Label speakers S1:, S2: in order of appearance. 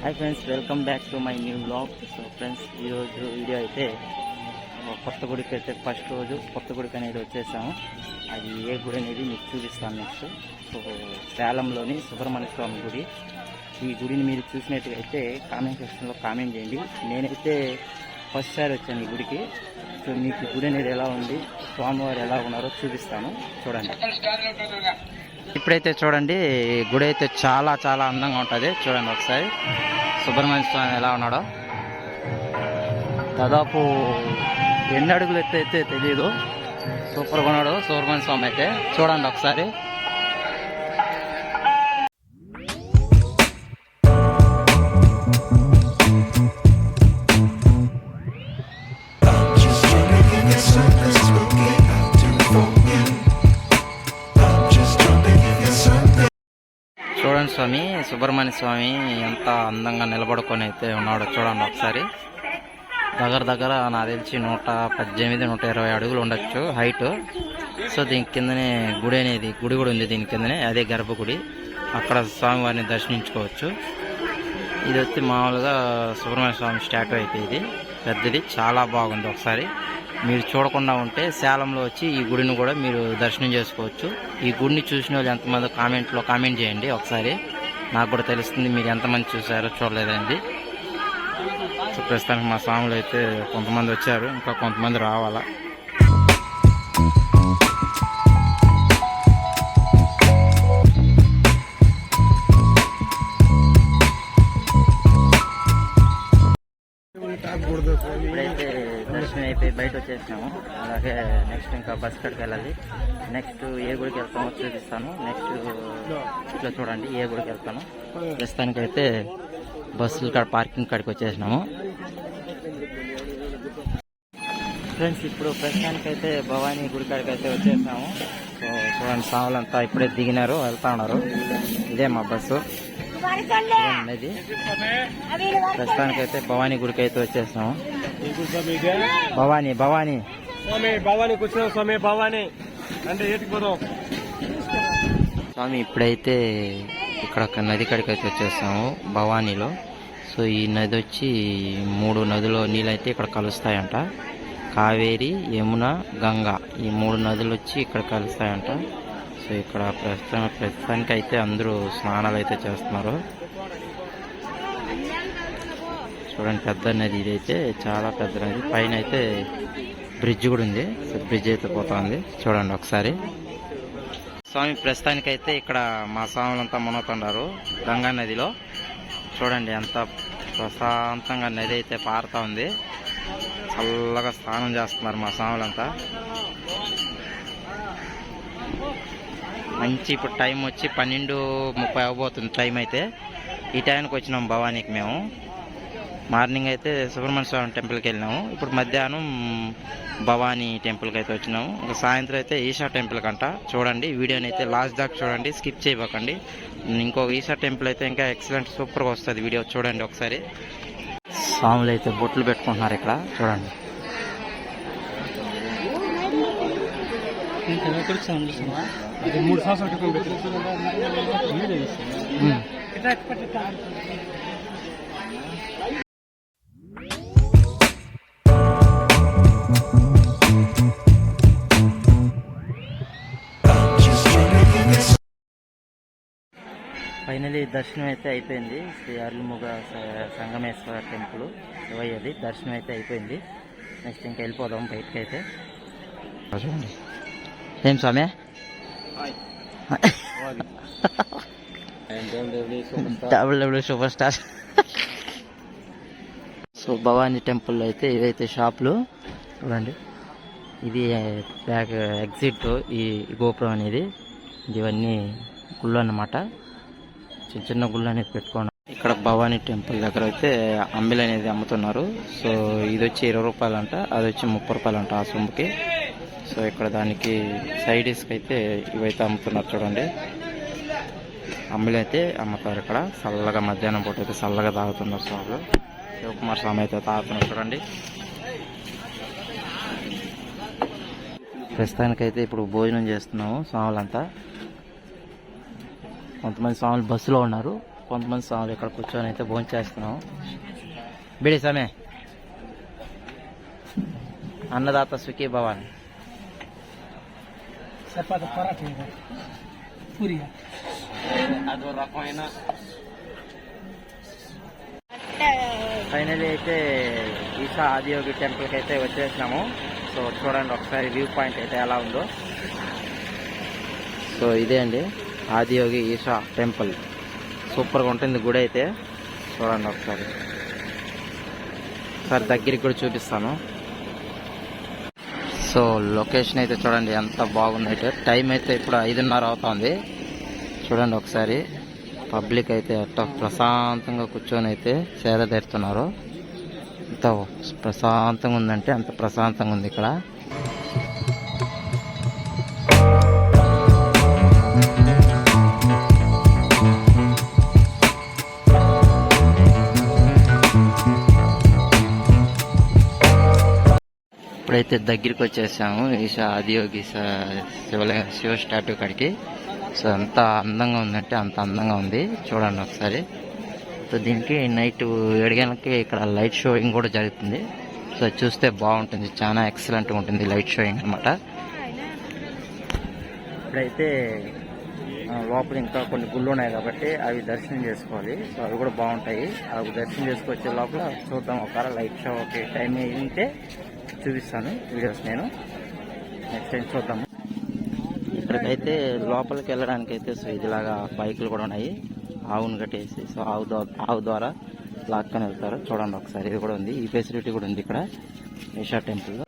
S1: Hi friends welcome back to my new blog so friends ఈరోజు video అయితే కొత్త గుడికి అయితే ఫస్ట్ రోజు కొత్త గుడికి అనేది వచ్చేసాము. అది ఏ గుడి అనేది మీకు చూపిస్తాను నెక్స్ట్ సో సేలంలోని సుబ్రహ్మణ్య స్వామి గుడి. ఈ గుడిని మీరు చూసినట్టుగైతే కామెంట్ సెక్షన్లో కామెంట్ చేయండి. నేనైతే ఫస్ట్ సారి వచ్చాను ఈ గుడికి. సో మీకు గుడి అనేది ఎలా ఉంది స్వామివారు ఎలా ఉన్నారో చూపిస్తాను. చూడండి. ఇప్పుడైతే చూడండి గుడి అయితే చాలా చాలా అందంగా ఉంటుంది. చూడండి ఒకసారి. సుబ్రహ్మణ్య స్వామి ఎలా ఉన్నాడో. దాదాపు ఎన్ని అడుగులు ఎత్తు అయితే తెలియదు సూపర్గా ఉన్నాడు సుబ్రహ్మణ్య స్వామి అయితే. చూడండి ఒకసారి. సుబ్రహ్మణ్య స్వామి సుబ్రహ్మణ్య స్వామి ఎంత అందంగా నిలబడుకొని అయితే ఉన్నాడో చూడండి ఒకసారి. దగ్గర దగ్గర నా తెలిసి నూట పద్దెనిమిది నూట ఇరవై అడుగులు ఉండొచ్చు హైట్ సో దీని కిందనే గుడి అనేది గుడి కూడా ఉంది దీని కిందనే అదే గర్భగుడి అక్కడ స్వామివారిని దర్శించుకోవచ్చు. ఇది వచ్చి మామూలుగా సుబ్రహ్మణ్య స్వామి స్టాట్యూ అయితే ఇది. పెద్దది చాలా బాగుంది ఒకసారి. మీరు చూడకుండా ఉంటే సేలంలో వచ్చి ఈ గుడిని కూడా మీరు దర్శనం చేసుకోవచ్చు. ఈ గుడిని చూసిన వాళ్ళు ఎంతమంది కామెంట్లో కామెంట్ చేయండి ఒకసారి. నాకు కూడా తెలుస్తుంది మీరు ఎంతమంది చూసారో చూడలేదండి. సో ప్రస్తుతానికి మా స్వాములు అయితే కొంతమంది వచ్చారు ఇంకా కొంతమంది రావాలా. దర్శనం అయిపోయి బయట వచ్చేసినాము అలాగే నెక్స్ట్ ఇంకా బస్ కడికి వెళ్ళాలి నెక్స్ట్ ఏ గుడికి వెళ్తామో చూపిస్తాను నెక్స్ట్ ఇట్లా చూడండి ఏ గుడికి వెళ్తాను ప్రస్తుతానికైతే బస్సులు కాడ పార్కింగ్ కాడికి వచ్చేసినాము ఫ్రెండ్స్ ఇప్పుడు ప్రస్తుతానికైతే భవానీ గుడి కాడికి అయితే వచ్చేసినాము సో చూడండి సాములంతా ఇప్పుడే దిగినారు వెళ్తా ఉన్నారు ఇదే మా బస్సు ఇది ప్రస్తుతానికైతే భవానీ గుడికి అయితే వచ్చేసినాము భవానీ భవానీ.
S2: స్వామి భవానికి వచ్చిన స్వామి భవాని. అంటే ఏటికి పోదాం?
S1: స్వామి ఇప్పుడైతే ఇక్కడ ఒక నది కాడికి అయితే వచ్చేసాము భవానీలో. సో ఈ నది వచ్చి మూడు నదుల నీళ్ళైతే ఇక్కడ కలుస్తాయంట. కావేరి యమున గంగ. ఈ మూడు నదులు వచ్చి ఇక్కడ కలుస్తాయంట. సో ఇక్కడ ప్రస్తుతం ప్రస్తుతానికి అయితే అందరూ స్నానాలు అయితే చేస్తున్నారు. చూడండి పెద్ద నది ఇదైతే చాలా పెద్ద నది పైన అయితే బ్రిడ్జ్ కూడా ఉంది. బ్రిడ్జ్ అయితే పోతుంది. చూడండి ఒకసారి. స్వామి ప్రస్తుతానికైతే ఇక్కడ మా స్వాములంతా మునుగుతున్నారు గంగా నదిలో. చూడండి ఎంత ప్రశాంతంగా నది అయితే పారుతా ఉంది. చల్లగా స్నానం చేస్తున్నారు మా స్వాములంతా. మంచి ఇప్పుడు టైం వచ్చి పన్నెండు ముప్పై అవ్వబోతుంది టైం అయితే. ఈ టైంకి వచ్చినాం భవానీకి మేము. మార్నింగ్ అయితే సుబ్రహ్మణ్య స్వామి టెంపుల్కి వెళ్ళినాము. ఇప్పుడు మధ్యాహ్నం భవానీ టెంపుల్కి అయితే వచ్చినాము. ఇంకా సాయంత్రం అయితే ఈషా టెంపుల్ కంట చూడండి. వీడియోని అయితే లాస్ట్ దాకా చూడండి. స్కిప్ చేయబోకండి. ఇంకో ఈషా టెంపుల్ అయితే ఇంకా ఎక్సలెంట్ సూపర్గా వస్తుంది వీడియో చూడండి ఒకసారి. స్వాములు అయితే బొట్లు పెట్టుకుంటున్నారు ఇక్కడ. చూడండి.
S2: మూడు సంవత్సరాల
S1: ఫైనలీ దర్శనం అయితే అయిపోయింది. శ్రీ అరుముగ సంగమేశ్వర టెంపుల్ శివయ్యది. దర్శనం అయితే అయిపోయింది. నెక్స్ట్ ఇంకా వెళ్ళిపోదాం బయటకి అయితే ఏం స్వామి? Double double super star. So Bhavani టెంపుల్లో అయితే ఇవైతే షాపులు. చూడండి. ఇది బ్యాక్ ఎగ్జిట్ ఈ గోపురం అనేది. ఇవన్నీ గుళ్ళు అన్నమాట. చిన్న చిన్న గుళ్ళు అనేది పెట్టుకోండి ఇక్కడ భవానీ టెంపుల్ దగ్గర అయితే అంబిలి అనేది అమ్ముతున్నారు. సో ఇది వచ్చి ఇరవై రూపాయలు అంట అది వచ్చి ముప్పై రూపాయలు అంట ఆ సొమ్ముకి. సో ఇక్కడ దానికి సైడీస్కి అయితే ఇవైతే అమ్ముతున్నారు చూడండి. అంబిలి అయితే అమ్ముతారు ఇక్కడ. చల్లగా మధ్యాహ్నం పూట అయితే చల్లగా తాగుతున్నారు స్వాములు. శివకుమార్ స్వామి అయితే తాగుతున్నారు చూడండి. ప్రస్తుతానికైతే ఇప్పుడు భోజనం చేస్తున్నాము స్వాములంతా. కొంతమంది స్వాములు బస్సులో ఉన్నారు. కొంతమంది స్వాములు ఇక్కడ కూర్చొని అయితే భోజనం చేస్తున్నాం బిడి సమే. అన్నదాత సుఖీ భవాన్. అదో రకమైన. ఫైనలీ అయితే ఈషా ఆదియోగి టెంపుల్కి అయితే వచ్చేసినాము. సో చూడండి ఒకసారి వ్యూ పాయింట్ అయితే ఎలా ఉందో. సో ఇదే అండి. ఆదియోగి ఈషా టెంపుల్. సూపర్గా ఉంటుంది. గుడి అయితే చూడండి ఒకసారి. ఒకసారి దగ్గరికి కూడా చూపిస్తాను. సో లొకేషన్ అయితే చూడండి ఎంత బాగుంది అయితే. టైం అయితే ఇప్పుడు ఐదున్నర అవుతుంది. చూడండి ఒకసారి. పబ్లిక్ అయితే అట్ట ప్రశాంతంగా కూర్చొని అయితే సేద తీరుతున్నారు. ఎంత ప్రశాంతంగా ఉందంటే అంత ప్రశాంతంగా ఉంది ఇక్కడ. ఇప్పుడైతే దగ్గరికి వచ్చేసాము ఈశా ఆదియోగి శివలింగ శివ స్టాట్యూ కాడికి. సో ఎంత అందంగా ఉందంటే అంత అందంగా ఉంది. చూడండి ఒకసారి. సో దీనికి నైట్ ఏడు గంటలకి ఇక్కడ లైట్ షోయింగ్ కూడా జరుగుతుంది. సో చూస్తే బాగుంటుంది. చాలా ఎక్సలెంట్గా ఉంటుంది లైట్ షోయింగ్ అనమాట ఇప్పుడైతే లోపల ఇంకా కొన్ని గుళ్ళు ఉన్నాయి కాబట్టి అవి దర్శనం చేసుకోవాలి. సో అవి కూడా బాగుంటాయి. అవి దర్శనం చేసుకొచ్చే లోపల చూద్దాం. ఒకవేళ లైట్ షో ఓకే టైం అయితే చూపిస్తాను. వీడియోస్ నేను. నెక్స్ట్ టైం చూద్దాము. ఇక్కడికైతే లోపలికి వెళ్ళడానికి అయితే సో ఇదిలాగా బైకులు కూడా ఉన్నాయి. ఆవును కట్టేసి సో ఆవు ద్వారా ఆవు ద్వారా లాక్కొని వెళ్తారు. చూడండి ఒకసారి. ఇది కూడా ఉంది. ఈ ఫెసిలిటీ కూడా ఉంది ఇక్కడ. ఈషా టెంపుల్లో